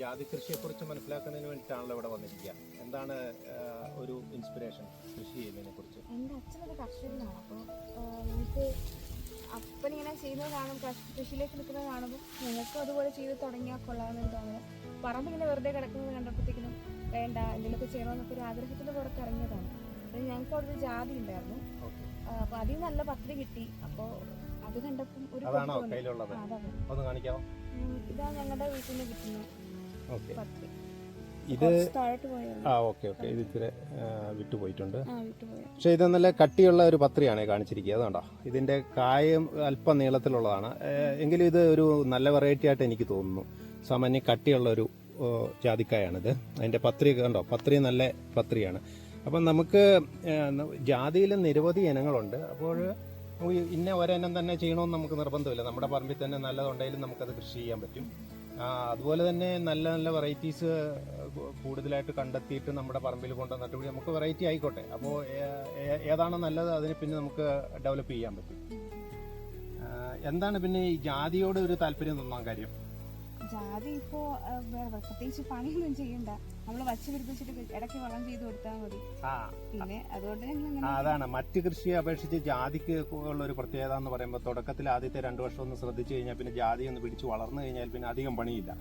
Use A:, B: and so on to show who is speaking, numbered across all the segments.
A: ജാതി കൃഷിയെക്കുറിച്ച് മനസ്സിലാക്കുന്നതിന് വേണ്ടിയിട്ടാണല്ലോ ഇവിടെ വന്നിരിക്കുക. എന്താണ് ഒരു ഇൻസ്പിറേഷൻ കൃഷി ചെയ്യുന്നതിനെ കുറിച്ച്?
B: എന്റെ അച്ഛനൊരു കർഷകനാണ്. അപ്പോൾ ഞങ്ങൾക്ക് അപ്പനിങ്ങനെ ചെയ്യുന്നത് കാണും കൃഷി- കൃഷിയിലേക്ക് നിൽക്കുന്നത് കാണുമ്പോൾ ഞങ്ങൾക്കും അതുപോലെ ചെയ്ത് തുടങ്ങിയാൽ കൊള്ളാമെന്ന് തോന്നുന്നത് പറമ്പിങ്ങനെ വെറുതെ കിടക്കുന്നത് കണ്ടപ്പോഴത്തേക്കിനും വേണ്ട എന്തെങ്കിലുമൊക്കെ ചെയ്യണമെന്നൊക്കെ ഒരു ആഗ്രഹത്തിന്റെ പുറത്ത് ഇറങ്ങിയതാണ്. അപ്പോൾ ഞങ്ങൾക്ക് അവിടെ ഒരു ജാതി ഉണ്ടായിരുന്നു.
A: അപ്പൊ
B: അപ്പോൾ അതിൽ നല്ല പത്രി കിട്ടി. അപ്പോൾ അത് കണ്ടപ്പം ഒരു
A: അതാണോ
B: ഇതാ ഞങ്ങളുടെ വീട്ടിൽ നിന്ന് കിട്ടുന്ന.
A: ഓക്കെ. ഇത് ആ ഓക്കെ ഓക്കെ. ഇത് ഇത്തിരി വിട്ടുപോയിട്ടുണ്ട് പക്ഷേ ഇത് നല്ല കട്ടിയുള്ള ഒരു പത്രിയാണ് കാണിച്ചിരിക്കുക അതുകൊണ്ടോ. ഇതിന്റെ കായം അല്പം നീളത്തിലുള്ളതാണ്. എങ്കിലും ഇത് ഒരു നല്ല വെറൈറ്റി ആയിട്ട് എനിക്ക് തോന്നുന്നു. സാമാന്യം കട്ടിയുള്ള ഒരു ജാതിക്കായാണിത്. അതിന്റെ പത്രി കണ്ടോ? പത്രി നല്ല പത്രിയാണ്. അപ്പം നമുക്ക് ജാതിയിൽ നിരവധി ഇനങ്ങളുണ്ട്. അപ്പോൾ നമുക്ക് ഇന്ന ഒരെണ്ണം തന്നെ ചെയ്യണമെന്ന് നമുക്ക് നിർബന്ധമില്ല. നമ്മുടെ പറമ്പിൽ തന്നെ നല്ലതുണ്ടെങ്കിലും നമുക്കത് കൃഷി ചെയ്യാൻ പറ്റും. അതുപോലെ തന്നെ നല്ല നല്ല വെറൈറ്റീസ് കൂടുതലായിട്ട് കണ്ടെത്തിയിട്ട് നമ്മുടെ പറമ്പിൽ കൊണ്ടുവന്നിട്ട് കൂടി നമുക്ക് വെറൈറ്റി ആയിക്കോട്ടെ. അപ്പോൾ ഏതാണ് നല്ലത് അതിന് പിന്നെ നമുക്ക് ഡെവലപ്പ് ചെയ്യാൻ പറ്റും. എന്താണ് പിന്നെ ഈ ജാതിയോട് ഒരു താല്പര്യം തോന്നാൻ കാര്യം?
B: ജാതി ഇപ്പോ ആ, വേറെ പ്രത്യേകിച്ച് പണിയൊന്നും ചെയ്യണ്ട. നമ്മൾ വച്ച് പിടിപ്പിച്ചിട്ട് ഇടയ്ക്ക് വളം ചെയ്ത് കൊടുത്താൽ മതി. പിന്നെ അതുകൊണ്ട് ഞങ്ങൾ
A: അതാണ്. മറ്റ് കൃഷിയെ അപേക്ഷിച്ച് ജാതിക്ക് ഉള്ള ഒരു പ്രത്യേകത എന്ന് പറയുമ്പോൾ തുടക്കത്തിൽ ആദ്യത്തെ രണ്ടു വർഷം ഒന്ന് ശ്രദ്ധിച്ചു കഴിഞ്ഞാൽ പിന്നെ ജാതി ഒന്ന് പിടിച്ച് വളർന്നു കഴിഞ്ഞാൽ പിന്നെ അധികം പണിയില്ല.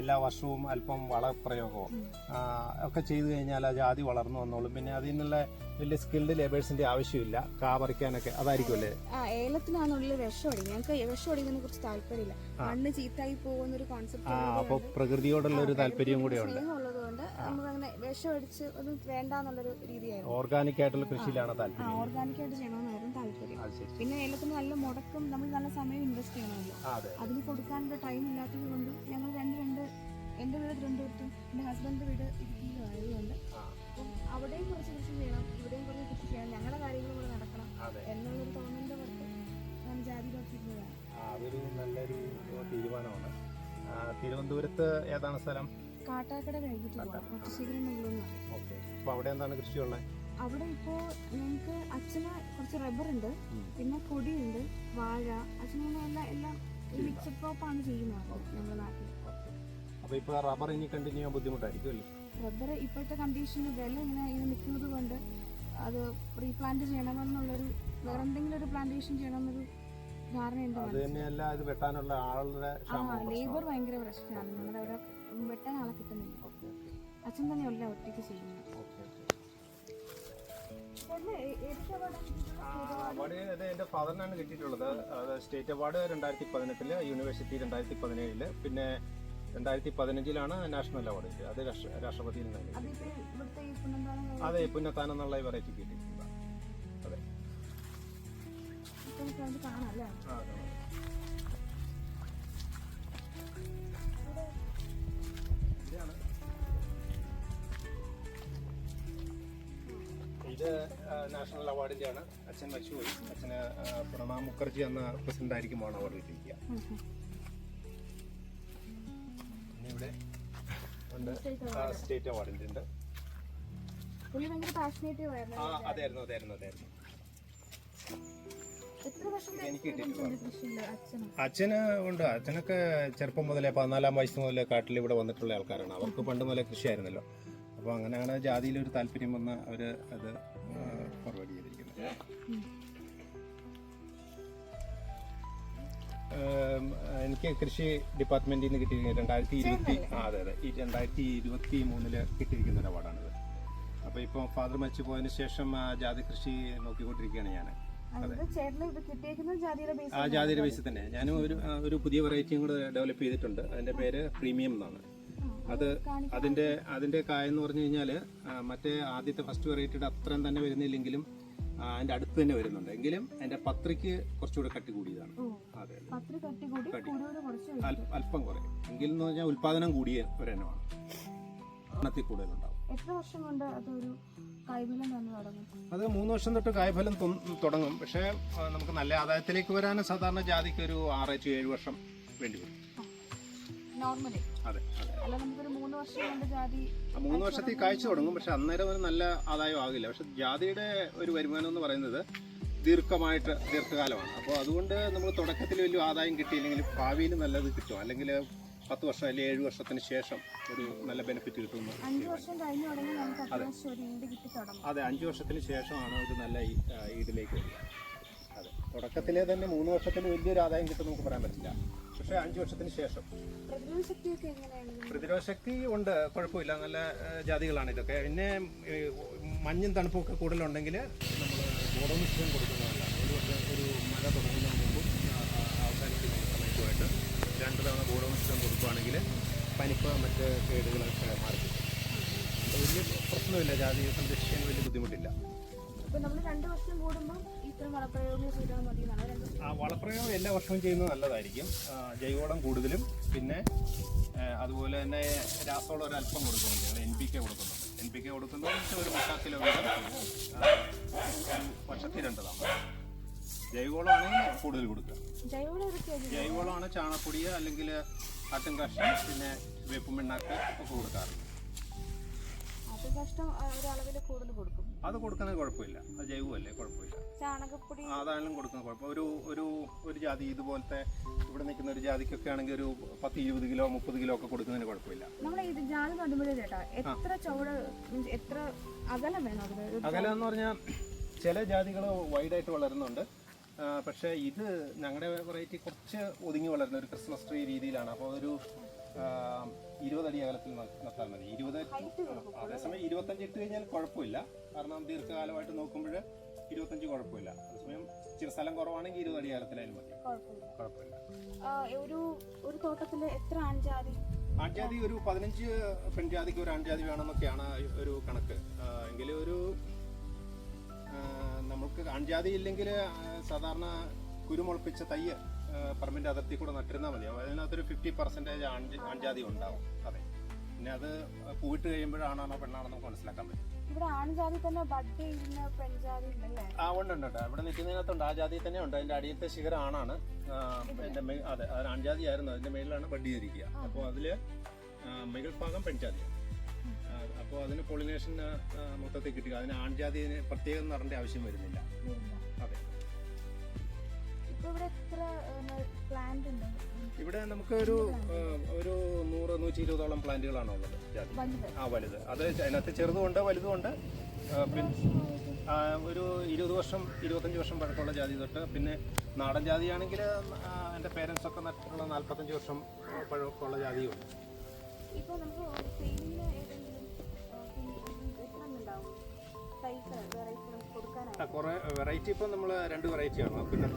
A: എല്ലാ വർഷവും അല്പം വളപ്രയോഗവും ഒക്കെ ചെയ്തു കഴിഞ്ഞാൽ ആ ജാതി വളർന്നു വന്നോളും. പിന്നെ അതിൽ നിന്നുള്ള വലിയ സ്കിൽഡ് ലേബേഴ്സിന്റെ ആവശ്യമില്ല. കാ പറിക്കാനൊക്കെ അതായിരിക്കുമല്ലേ
B: ഏലത്തിനാണുള്ളിൽ വിഷം അടിക്കും ഞങ്ങൾക്ക് വിഷം അടിക്കുന്നതിനെ കുറിച്ച് താല്പര്യമില്ല. മണ്ണ് ചീത്തായി പോകുന്ന ഒരു കോൺസെപ്റ്റ്
A: ആ അപ്പോൾ പ്രകൃതിയോടുള്ള ഒരു താല്പര്യം കൂടെ ഉണ്ട്
B: സ്നേഹമുള്ളത് കൊണ്ട് നമുക്ക് അങ്ങനെ വിഷം അടിച്ച് ഒന്നും വേണ്ട എന്നുള്ളൊരു രീതിയായിരുന്നു.
A: ഓർഗാനിക് ആയിട്ടുള്ള കൃഷിയിലാണ് താല്പര്യം?
B: ഓർഗാനിക് ആയിട്ട് ചെയ്യണമെന്നായിരുന്നു താല്പര്യം. പിന്നെ ഏലത്തിന് നല്ല മുടക്കും നമ്മൾ നല്ല സമയം ഇൻവെസ്റ്റ് ചെയ്യണമല്ലോ. അതിന് കൊടുക്കാനുള്ള ടൈം ഇല്ലാത്തത് കൊണ്ട് ഞങ്ങൾ രണ്ട് രണ്ട് എന്റെ വീട് തിരുവനന്തപുരത്തും എന്റെ ഹസ്ബൻഡ് വീട് ഇടുക്കിയിലും ആയതുകൊണ്ട്
A: ആ,
B: അപ്പം അവിടെയും കുറച്ച് കൃഷി ചെയ്യണം ഇവിടെയും കുറച്ച് കൃഷി ചെയ്യണം ഞങ്ങളുടെ കാര്യങ്ങൾ കൂടെ നടക്കണം എന്നുള്ളൊരു തോന്നലിന്റെ പുറത്ത് ഞാൻ ജാതി നോക്കിയിരുന്നതാണ്
A: ആ, അതൊരു നല്ലൊരു തീരുമാനമാണ്. ആ, തിരുവനന്തപുരത്ത് ഏതാണ് സ്ഥലം?
B: കാട്ടാക്കട കഴിഞ്ഞിട്ട്
A: അപ്പോൾ അവിടെ എന്താണ് കൃഷിയുള്ളത്
B: അവിടെ ഇപ്പോൾ ഞങ്ങൾക്ക് അച്ഛന് കുറച്ച് റബ്ബർ ഉണ്ട്. പിന്നെ കൊടിയുണ്ട് വാഴ അച്ഛനെ എല്ലാം മിക്സഡ് ക്രോപ്പാണ് ചെയ്യുന്നത് നമ്മുടെ നാട്ടിൽ
A: അപ്പോൾ ഇപ്പോൾ റബ്ബർ ഇനി കണ്ടിന്യൂ ചെയ്യാൻ ബുദ്ധിമുട്ടായിരിക്കും അല്ലേ?
B: റബ്ബർ ഇപ്പോഴത്തെ കണ്ടീഷനിൽ വില ഇങ്ങനെ ഇങ്ങനെ നിൽക്കുന്നത് കൊണ്ട് അത് റീപ്ലാന്റ് ചെയ്യണമെന്നുള്ളൊരു വേറെ എന്തെങ്കിലും ഒരു പ്ലാന്റേഷൻ ചെയ്യണമെന്നൊരു
A: അത് തന്നെയല്ല ഇത് വെട്ടാനുള്ള ആളുടെ
B: ലേബർ ഭയങ്കര പ്രശ്നമാണ്. നമ്മുടെ അവിടെ വെട്ടാൻ ആളെ കിട്ടുന്നില്ല. അച്ഛൻ തന്നെയല്ല ഒറ്റയ്ക്ക് ചെയ്യുന്നത്.
A: അവാർഡ് ഇത് എന്റെ ഫാദറിനാണ് കിട്ടിയിട്ടുള്ളത്. അത് സ്റ്റേറ്റ് അവാർഡ് രണ്ടായിരത്തി പതിനെട്ടിൽ യൂണിവേഴ്സിറ്റി രണ്ടായിരത്തി പതിനേഴിൽ പിന്നെ രണ്ടായിരത്തി പതിനഞ്ചിലാണ് നാഷണൽ അവാർഡ് കിട്ടിയത്. അത് രാഷ്ട്ര- രാഷ്ട്രപതിയിൽ നിന്ന് കിട്ടി.
B: അതിപ്പോ ഇവിടുത്തെ ഈ പുനന്താനം
A: അതെ പുന്നത്താനം എന്നുള്ള വെറൈറ്റി കിട്ടിയിട്ടുണ്ട്
B: നമുക്ക് അത് കാണാം അല്ലേ
A: അതെ. ഇതാണ്. ഇത് നാഷണൽ അവാർഡിന്റെ ആണ് അച്ഛൻ മരിച്ചുപോയി അച്ഛന് പ്രണാബ് മുഖർജി എന്ന പ്രസിഡന്റ് ആയിരിക്കുമ്പോൾ അവാർഡ് കിട്ടിയിരിക്കുക. പിന്നെ ഇവിടെ സ്റ്റേറ്റ് അവാർഡിന്റെ ഉണ്ട് അതായിരുന്നു അതായിരുന്നു അതായിരുന്നു
B: അച്ഛനും?
A: ഉണ്ട്. അച്ഛനൊക്കെ ചെറുപ്പം മുതലേ പതിനാലാം വയസ്സ് മുതലേ കാട്ടിൽ ഇവിടെ വന്നിട്ടുള്ള ആൾക്കാരാണ്. അവർക്ക് പണ്ട് മുതലേ കൃഷിയായിരുന്നല്ലോ. അപ്പോൾ അങ്ങനെയാണ് ജാതിയിൽ ഒരു താല്പര്യം വന്ന് അവർ അത് ഫോർവേഡ് ചെയ്തിരിക്കുന്നത്. എനിക്ക് കൃഷി ഡിപ്പാർട്ട്മെന്റിൽ നിന്ന് കിട്ടിയിരിക്കുന്ന രണ്ടായിരത്തി ഇരുപത്തി ആ അതെ അതെ. ഈ രണ്ടായിരത്തി ഇരുപത്തി മൂന്നിൽ കിട്ടിയിരിക്കുന്ന ഒരു അവാർഡാണിത്. അപ്പോൾ ഇപ്പോൾ ഫാദർ മരിച്ചു പോയതിന് ശേഷം ജാതി കൃഷി നോക്കിക്കൊണ്ടിരിക്കുകയാണ് ഞാൻ ആ ജാതിയുടെ ബേസിൽ തന്നെ. ഞാനും ഒരു ഒരു പുതിയ വെറൈറ്റിയും കൂടെ ഡെവലപ്പ് ചെയ്തിട്ടുണ്ട്. അതിന്റെ പേര് പ്രീമിയം എന്നാണ്. അത് അതിന്റെ അതിന്റെ കായ എന്ന് പറഞ്ഞു കഴിഞ്ഞാൽ മറ്റേ ആദ്യത്തെ ഫസ്റ്റ് വെറൈറ്റിയുടെ അത്രയും തന്നെ വരുന്നില്ലെങ്കിലും അതിന്റെ അടുത്ത് തന്നെ വരുന്നുണ്ട്. എങ്കിലും അതിന്റെ പത്രിക്ക് കുറച്ചുകൂടെ കട്ടി കൂടിയതാണ്. അതെ. അല്പം കുറേ എങ്കിലും എന്ന് പറഞ്ഞാൽ ഉൽപാദനം കൂടിയ ഒരെണ്ണമാണ്. എണ്ണത്തിൽ കൂടുതലുണ്ടാവും
B: എത്ര വർഷം കൊണ്ട് അതൊരു കായ്ഫലം തന്നു തുടങ്ങും?
A: അത് മൂന്ന് വർഷം തൊട്ട് കായ്ഫലം തുടങ്ങും. പക്ഷേ നമുക്ക് നല്ല ആദായത്തിലേക്ക് വരാൻ സാധാരണ ജാതിക്ക് ഒരു ആറ് ടു ഏഴ് വർഷം വേണ്ടി വരും.
B: നോർമലി
A: അതെ
B: അല്ല നമുക്കൊരു മൂന്ന് വർഷം കൊണ്ട് ജാതി
A: മൂന്ന് വർഷത്തിൽ കാഴ്ച തുടങ്ങും. പക്ഷെ അന്നേരം ഒരു നല്ല ആദായം ആകില്ല. പക്ഷെ ജാതിയുടെ ഒരു വരുമാനം എന്ന് പറയുന്നത് ദീർഘമായിട്ട് ദീർഘകാലമാണ്. അപ്പോൾ അതുകൊണ്ട് നമ്മൾ തുടക്കത്തിൽ വലിയ ആദായം കിട്ടിയില്ലെങ്കിൽ ഭാവിയിൽ നല്ലത് കിട്ടും. അല്ലെങ്കിൽ പത്ത് വർഷം അല്ലെങ്കിൽ ഏഴ് വർഷത്തിന് ശേഷം ഒരു നല്ല ബെനിഫിറ്റ്
B: കിട്ടുന്നു തുടങ്ങും.
A: അതെ അഞ്ച് വർഷത്തിന് ശേഷമാണ് ഒരു നല്ല ഈടിലേക്ക് വരിക. അതെ. തുടക്കത്തിലെ തന്നെ മൂന്ന് വർഷത്തിന് വലിയൊരു ആദായം കിട്ടും നമുക്ക് പറയാൻ പറ്റില്ല. പക്ഷേ അഞ്ച് വർഷത്തിന് ശേഷം.
B: പ്രതിരോധ
A: ശക്തി ഉണ്ട് കുഴപ്പമില്ല. നല്ല ജാതികളാണ് ഇതൊക്കെ. പിന്നെ മഞ്ഞും തണുപ്പും ഒക്കെ കൂടുതലുണ്ടെങ്കിൽ നമ്മൾ ബോഡോമിസ്റ്റം കൊടുക്കുന്നതല്ലാണ് ഒരു വർഷം ഒരു മഴ തുടങ്ങുന്നതിന് മുമ്പും ആ, ആ, അവസാനിക്കുന്ന സമയത്തുമായിട്ട് രണ്ട് തവണ ബോഡോമിസ്റ്റം കൊടുക്കുകയാണെങ്കിൽ പനിപ്പ് മറ്റ് കേടുകളൊക്കെ മാറി. അപ്പോൾ വലിയ പ്രശ്നമില്ല ജാതി സംരക്ഷിക്കാൻ വലിയ ബുദ്ധിമുട്ടില്ല. ആ വളപ്രയോഗം എല്ലാ വർഷവും ചെയ്യുന്നത് നല്ലതായിരിക്കും. ജൈവവളം കൂടുതലും പിന്നെ അതുപോലെ തന്നെ രാസവളം ഒരല്പം അല്പം കൊടുക്കുന്നുണ്ട് എൻ പി കെ കൊടുക്കുന്നുണ്ട്. എൻ പി കെ കൊടുക്കുന്നത് ഒരു മുക്കാൽ കിലോ വീതം. വർഷത്തിൽ രണ്ട് തവണ. ജൈവവളമാണെങ്കിൽ കൂടുതൽ കൊടുക്കുക. ജൈവവളമാണ് ചാണപ്പൊടിയ അല്ലെങ്കിൽ ആട്ടും കഷ്ണം പിന്നെ വേപ്പും പിണ്ണാക്ക് ഒക്കെ കൊടുക്കാറുണ്ട്
B: അത് കഷ്ടം
A: കൊടുക്കുന്നത് കുഴപ്പമില്ല. അത് ജൈവമല്ലേ? കുഴപ്പമില്ല.
B: ചാണകപ്പൊടി.
A: അതാണെങ്കിലും കൊടുക്കുന്നത് കുഴപ്പം. ഒരു ഒരു ഒരു ജാതി ഇതുപോലത്തെ ഇവിടെ നിൽക്കുന്ന ഒരു ജാതിക്കൊക്കെ ആണെങ്കിൽ ഒരു പത്ത് ഇരുപത് കിലോ മുപ്പത് കിലോ ഒക്കെ കൊടുക്കുന്നതിന് കുഴപ്പമില്ല.
B: നമ്മൾ ഇത് ജാതി നടുമ്പോഴേ ചേട്ടാ എത്ര ചുവട് എത്ര അകലം വേണം
A: അകലം എന്ന് പറഞ്ഞാൽ ചില ജാതികൾ വൈഡായിട്ട് വളരുന്നുണ്ട്. പക്ഷേ ഇത് ഞങ്ങളുടെ വെറൈറ്റി കുറച്ച് ഒതുങ്ങി വളരുന്ന ഒരു ക്രിസ്മസ് ട്രീ രീതിയിലാണ്. അപ്പോൾ ഒരു ഇരുപതടി അകലത്തിൽ ന- നട്ടാൽ മതി. ഇരുപത് അതേസമയം ഇരുപത്തഞ്ച് ഇട്ട് കഴിഞ്ഞാൽ കുഴപ്പമില്ല. കാരണം ദീർഘകാലമായിട്ട് നോക്കുമ്പോൾ ഇരുപത്തഞ്ച് കുഴപ്പമില്ല. അതേസമയം ഇച്ചിരി സ്ഥലം കുറവാണെങ്കിൽ ഇരുപത് അടി അകലത്തിലായാലും മതി.
B: കുഴപ്പമില്ല.
A: കുഴപ്പമില്ല.
B: ഒരു ഒരു തോട്ടത്തിൽ എത്ര ആൺജാതി?
A: ആൺജാതി ഒരു പതിനഞ്ച് പെൺജാതിക്ക് ഒരു ആൺജാതി വേണമെന്നൊക്കെയാണ് ഒരു കണക്ക്. എങ്കിലും ഒരു ആ, നമുക്ക് ആൺജാതി ഇല്ലെങ്കിൽ സാധാരണ കുരുമുളപ്പിച്ച തയ്യ് പറമ്പിന്റെ അതിർത്തി കൂടെ നട്ടിരുന്നാൽ മതി. അതിനകത്തൊരു ഫിഫ്റ്റി പെർസെന്റേജ് ആൺജാതി ഉണ്ടാവും. അതെ. പിന്നെ അത് പൂവിട്ട് കഴിയുമ്പോഴാണോ പെണ്ണാണോ നമുക്ക് മനസ്സിലാക്കാൻ പറ്റും. ആ ഉണ്ട് ഉണ്ട് ഇവിടെ നിൽക്കുന്നതിനകത്തുണ്ട്. ആ ജാതി തന്നെ ഉണ്ട്. അതിന്റെ അടിയത്തെ ശിഖരം ആണാണ്. അതെ ആൺജാതി ആയിരുന്നു അതിന്റെ മേളിലാണ് ബഡ്ഡി ചെയ്തിരിക്കുക. അപ്പോൾ അതിൽ മികൾ മുകൾ ഭാഗം പെൺജാതിയാണ്. അപ്പോൾ അതിന് പൊളിനേഷൻ മൊത്തത്തിൽ കിട്ടുക അതിന് ആൺജാതിന് പ്രത്യേകം നടേണ്ട ആവശ്യം വരുന്നില്ല. അതെ.
B: ഇവിടെ
A: നമുക്ക് ഒരു ഒരു നൂറ് നൂറ്റി ഇരുപതോളം പ്ലാന്റുകളാണ് ഉള്ളത് ആ വലുത്. അത് അതിനകത്ത് ചെറുതുമുണ്ട് വലുതുമുണ്ട് പിന്നെ ഒരു ഇരുപത് വർഷം ഇരുപത്തഞ്ച് വർഷം പഴക്കമുള്ള ജാതി തൊട്ട് പിന്നെ നാടൻ ജാതിയാണെങ്കിൽ എന്റെ പേരൻസ് ഒക്കെ നട്ടിട്ടുള്ള നാൽപ്പത്തഞ്ച് വർഷം പഴക്കമുള്ള ജാതിയുണ്ട്.
B: നമുക്ക്
A: കുറേ വെറൈറ്റി ഇപ്പം നമ്മൾ രണ്ട് വെറൈറ്റിയാണ്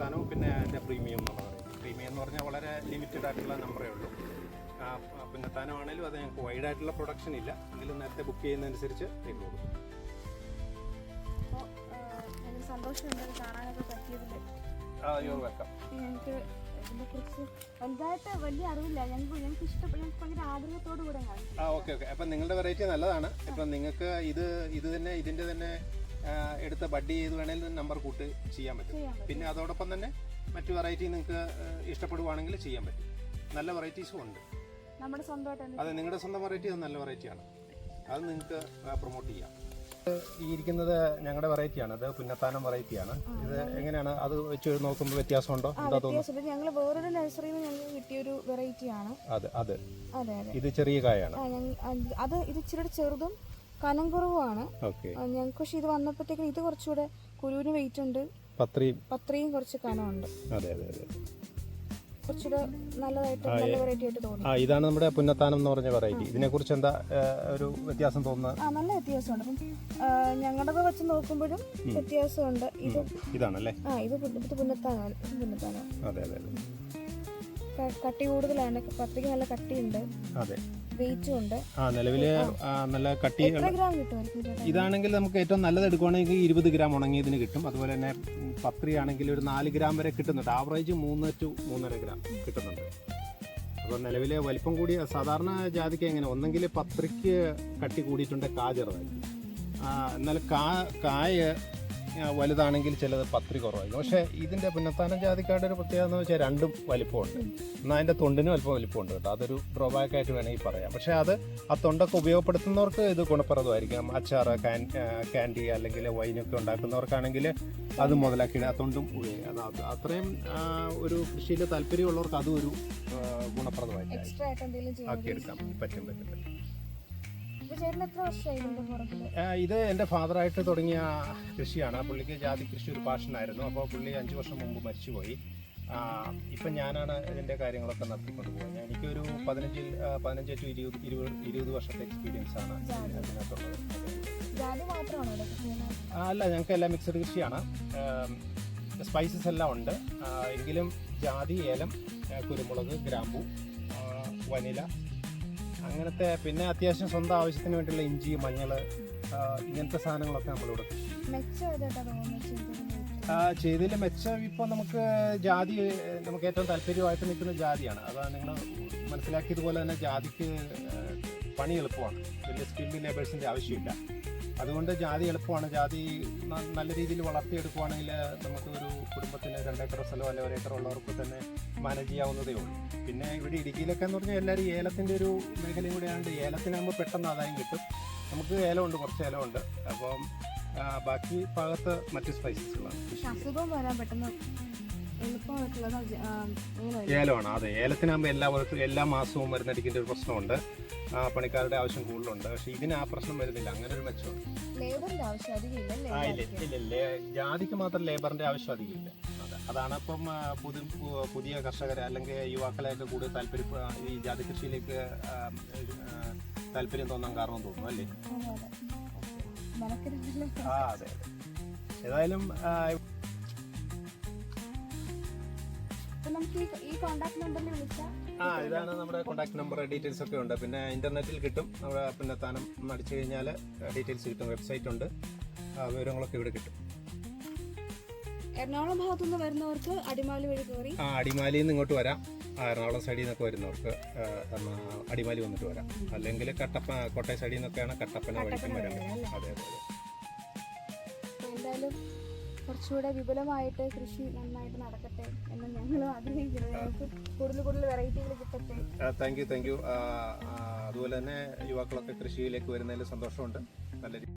A: ആണ്. പിന്നെ അതിന്റെ പ്രീമിയം എന്നുള്ള വെറൈറ്റി പ്രീമിയം എന്ന് പറഞ്ഞാൽ വളരെ ലിമിറ്റഡ് ആയിട്ടുള്ള നമ്പറേ ഉള്ളൂ. പിന്നെ തനമാണേലും ആണെങ്കിലും അത് ഞങ്ങൾക്ക് വൈഡ് ആയിട്ടുള്ള പ്രൊഡക്ഷൻ ഇല്ല. എങ്കിലും നേരത്തെ ബുക്ക് ചെയ്യുന്നതനുസരിച്ച്
B: ഭയങ്കര സന്തോഷമുണ്ട് കാണാനൊക്കെ പറ്റിയതിൽ ഞങ്ങൾക്ക് ഇതിനെക്കുറിച്ച് വലുതായിട്ട് വലിയ അറിവില്ല. ഞങ്ങൾക്ക് ഞങ്ങൾക്ക് ഇഷ്ടപ്പെട്ട ഞങ്ങൾക്ക് ഭയങ്കര ആഗ്രഹത്തോടു കൂടെ
A: ആ ഓക്കെ ഓക്കെ. അപ്പം നിങ്ങളുടെ വെറൈറ്റി നല്ലതാണ്. ഇപ്പം നിങ്ങൾക്ക് ഇത് ഇത് തന്നെ ഇതിന്റെ തന്നെ എടുത്ത ബഡ് ചെയ്ത് വേണമെങ്കിൽ നമ്പർ കൂട്ട് ചെയ്യാൻ പറ്റും. പിന്നെ അതോടൊപ്പം തന്നെ മറ്റു വെറൈറ്റി നിങ്ങൾക്ക് ഇഷ്ടപ്പെടുവാണെങ്കിൽ ചെയ്യാൻ പറ്റും. നല്ല വെറൈറ്റീസും ഉണ്ട്.
B: നമ്മുടെ സ്വന്തമായിട്ട്
A: അതെ നിങ്ങളുടെ സ്വന്തം വെറൈറ്റി അത് നല്ല വെറൈറ്റിയാണ് അത് നിങ്ങൾക്ക് പ്രൊമോട്ട് ചെയ്യാം. ഈ ഇരിക്കുന്നത് ഞങ്ങളുടെ വെറൈറ്റിയാണ്. അത് പുന്നത്താനം വെറൈറ്റിയാണ്. ഇത് എങ്ങനെയാണ്? അത് വെച്ച് നോക്കുമ്പോൾ വ്യത്യാസമുണ്ടോ? എന്താ തോന്നുന്നു?
B: ഞങ്ങൾ വേറൊരു നഴ്സറിയിൽ നിന്ന് ഞങ്ങൾക്ക് കിട്ടിയൊരു വെറൈറ്റിയാണ്.
A: അത് അത്.
B: അതെ അതെ.
A: ഇത് ചെറിയ കായാണ്.
B: അത് ഇത് ഇച്ചിരി ചെറുതും കനം കുറവുമാണ്. ഞങ്ങൾക്ക് പക്ഷെ ഇത് വന്നപ്പോഴത്തേക്കും ഇത് കുറച്ചുകൂടെ കുരുവിന് വെയിറ്റ് ഉണ്ട്.
A: പത്രയും
B: പത്രയും കുറച്ച് കനമുണ്ട്.
A: അതെ അതെ അതെ.
B: കുറച്ചുകൂടെ നല്ലതായിട്ട് നല്ല വെറൈറ്റി ആയിട്ട് തോന്നി.
A: ആ ഇതാണ് നമ്മുടെ പുന്നത്താനം എന്ന് പറഞ്ഞ വെറൈറ്റി ഇതിനെക്കുറിച്ച് എന്താ ഒരു വ്യത്യാസം തോന്നുന്നത്?
B: ആ നല്ല വ്യത്യാസമുണ്ട്. അപ്പം ഞങ്ങളുടെ വെച്ച് നോക്കുമ്പോഴും വ്യത്യാസമുണ്ട്. ഇത്
A: ഇതാണല്ലേ?
B: ആ ഇത് പുന്നത്താനാണ് ഇത് പുന്നത്താനോ.
A: അതെ അതെ അതെ.
B: കട്ടി കൂടുതലാണ്. പത്തിക്ക് നല്ല കട്ടിയുണ്ട്.
A: അതെ.
B: വെയിറ്റും ഉണ്ട്.
A: ആ നിലവിൽ നല്ല കട്ടി
B: ഗ്രാം കിട്ടുമായിരിക്കും
A: ഇതാണെങ്കിൽ നമുക്ക് ഏറ്റവും നല്ലത് എടുക്കുവാണെങ്കിൽ ഇരുപത് ഗ്രാം ഉണങ്ങിയതിന് കിട്ടും. അതുപോലെ തന്നെ പത്രിയാണെങ്കിൽ പത്രി ആണെങ്കിൽ ഒരു നാല് ഗ്രാം വരെ കിട്ടുന്നുണ്ട്. ആവറേജ് മൂന്ന് ടു മൂന്നര ഗ്രാം കിട്ടുന്നുണ്ട്. അപ്പോൾ നിലവിലെ വലിപ്പം കൂടി സാധാരണ ജാതിക്ക് എങ്ങനെ? ഒന്നെങ്കിൽ പത്രിക്ക് കട്ടി കൂടിയിട്ടുണ്ട് കാ ചെറുതായി എന്നാൽ കാ കായ വലുതാണെങ്കിൽ ചിലത് പത്രി കുറവായിരിക്കും. പക്ഷേ ഇതിന്റെ പുന്നത്താനം ജാതിക്കാരുടെ ഒരു പ്രത്യേകത എന്ന് വെച്ചാൽ രണ്ടും വലിപ്പമുണ്ട്. എന്നാൽ അതിന്റെ തൊണ്ടിനും അല്പം വലിപ്പമുണ്ട് കേട്ടോ. അതൊരു ഡ്രോബാക്ക് ആയിട്ട് വേണമെങ്കിൽ പറയാം. പക്ഷേ അത് ആ തൊണ്ടൊക്കെ ഉപയോഗപ്പെടുത്തുന്നവർക്ക് ഇത് ഗുണപ്രദമായിരിക്കും. അച്ചാർ കാൻ ക്യാൻഡി അല്ലെങ്കിൽ വൈനൊക്കെ ഉണ്ടാക്കുന്നവർക്കാണെങ്കിൽ അത് മുതലാക്കി ആ തൊണ്ടും ഉപയോഗിക്കാം അത്രയും ഒരു കൃഷിയിൽ താല്പര്യമുള്ളവർക്ക് അതും ഒരു ഗുണപ്രദമായിട്ട് ആക്കിയെടുക്കാം. പറ്റും പറ്റും പറ്റും. ഇത് എന്റെ ഫാദറായിട്ട് തുടങ്ങിയ കൃഷിയാണ്. പുള്ളിക്ക് ജാതി കൃഷി ഒരു പാഷനായിരുന്നു. അപ്പോൾ പുള്ളി അഞ്ച് വർഷം മുമ്പ് മരിച്ചുപോയി. ഇപ്പൊ ഞാനാണ് ഇതിന്റെ കാര്യങ്ങളൊക്കെ നടത്തിക്കൊണ്ട് പോകുന്നത്. എനിക്കൊരു പതിനഞ്ചിൽ പതിനഞ്ച് ടു ഇരുപത് ഇരുപത് ഇരുപത് വർഷത്തെ എക്സ്പീരിയൻസ് ആണ് അതിനകത്തുള്ളത് അല്ല ഞങ്ങൾക്ക് എല്ലാം മിക്സഡ് കൃഷിയാണ്. സ്പൈസസ് എല്ലാം ഉണ്ട്. എങ്കിലും ജാതി ഏലം കുരുമുളക് ഗ്രാമ്പു വനില അങ്ങനത്തെ പിന്നെ അത്യാവശ്യം സ്വന്തം ആവശ്യത്തിന് വേണ്ടിയുള്ള ഇഞ്ചി മഞ്ഞൾ ഇങ്ങനത്തെ സാധനങ്ങളൊക്കെ
B: നമ്മൾ
A: കൊടുക്കും ചെയ്തതിൽ മെച്ചം ഇപ്പോൾ നമുക്ക് ജാതി നമുക്ക് ഏറ്റവും താല്പര്യമായിട്ട് നിൽക്കുന്ന ജാതിയാണ്. അതാണ് നിങ്ങൾ മനസ്സിലാക്കിയതുപോലെ തന്നെ ജാതിക്ക് പണി എളുപ്പമാണ്. വലിയ സ്കിൽഡ് ലേബേഴ്സിന്റെ ആവശ്യമില്ല. അതുകൊണ്ട് ജാതി എളുപ്പമാണ്. ജാതി നല്ല രീതിയിൽ വളർത്തിയെടുക്കുവാണെങ്കിൽ നമുക്ക് ഒരു കുടുംബത്തിന് രണ്ടേക്കർ സ്ഥലം അല്ലെങ്കിൽ ഒരേക്കർ ഉള്ളവർക്ക് തന്നെ മാനേജ് ചെയ്യാവുന്നതേ ഉള്ളൂ. പിന്നെ ഇവിടെ ഇടുക്കിയിലൊക്കെ എന്ന് പറഞ്ഞാൽ എല്ലാവരും ഏലത്തിന്റെ ഒരു മേഖലയും കൂടെ ആയതുകൊണ്ട് ഏലത്തിനാകുമ്പോൾ പെട്ടെന്ന് ആദായം കിട്ടും. നമുക്ക് ഏലമുണ്ട് കുറച്ച് ഏലമുണ്ട്. അപ്പം ബാക്കി ഭാഗത്ത് മറ്റു സ്പൈസസുകളാണ്
B: അസുഖം വരാൻ പെട്ടെന്ന്
A: ഏലമാണ്. അതെ ഏലത്തിനാകുമ്പോൾ എല്ലാ വർഷവും എല്ലാ മാസവും മരുന്നടിക്കേണ്ട ഒരു പ്രശ്നമുണ്ട്. പണിക്കാരുടെ ആവശ്യം കൂടുതലുണ്ട്. പക്ഷെ ഇതിന് ആ പ്രശ്നം വരുന്നില്ല. അങ്ങനെ ഒരു മെച്ചമുണ്ട് ഇല്ല ജാതിക്ക് മാത്രം ലേബറിന്റെ ആവശ്യം അധികമില്ല. അതെ. അതാണ് ഇപ്പം പുതിയ പുതിയ കർഷകരെ അല്ലെങ്കിൽ യുവാക്കളെയൊക്കെ കൂടുതൽ താല്പര്യം ഈ ജാതി കൃഷിയിലേക്ക് താല്പര്യം തോന്നാൻ കാരണം തോന്നുന്നു അല്ലേ? ആ അതെ അതെ. ഏതായാലും
B: നമുക്ക് ഈ നമ്പറിൽ വിളിച്ചാൽ
A: ആ ഇതാണ് നമ്മുടെ കോൺടാക്ട് നമ്പർ ഡീറ്റെയിൽസ് ഒക്കെ ഉണ്ട്. പിന്നെ ഇന്റർനെറ്റിൽ കിട്ടും. നമ്മുടെ പിന്നെ താനം അടിച്ചു കഴിഞ്ഞാൽ ഡീറ്റെയിൽസ് കിട്ടും. വെബ്സൈറ്റ് ഉണ്ട്. വിവരങ്ങളൊക്കെ ഇവിടെ കിട്ടും.
B: എറണാകുളം ഭാഗത്തു നിന്ന് വരുന്നവർക്ക് അടിമാലി വഴി കയറി
A: ആ അടിമാലിയിൽ നിന്ന് ഇങ്ങോട്ട് വരാം. എറണാകുളം സൈഡിൽ നിന്നൊക്കെ വരുന്നവർക്ക് അടിമാലി വന്നിട്ട് വരാം. അല്ലെങ്കിൽ കട്ടപ്പ കോട്ടയം സൈഡിൽ നിന്നൊക്കെയാണ് കട്ടപ്പന വഴിക്കും വരാൻ അതെ അതെ
B: എന്തായാലും കുറച്ചുകൂടെ വിപുലമായിട്ട് കൃഷി നന്നായിട്ട് നടക്കട്ടെ എന്ന് ഞങ്ങൾ ആഗ്രഹിക്കുന്നത് കൂടുതൽ കൂടുതൽ വെറൈറ്റികൾ കിട്ടട്ടെ.
A: താങ്ക് യു താങ്ക് യു അതുപോലെ തന്നെ യുവാക്കളൊക്കെ കൃഷിയിലേക്ക് വരുന്നതിൽ സന്തോഷമുണ്ട്. നല്ല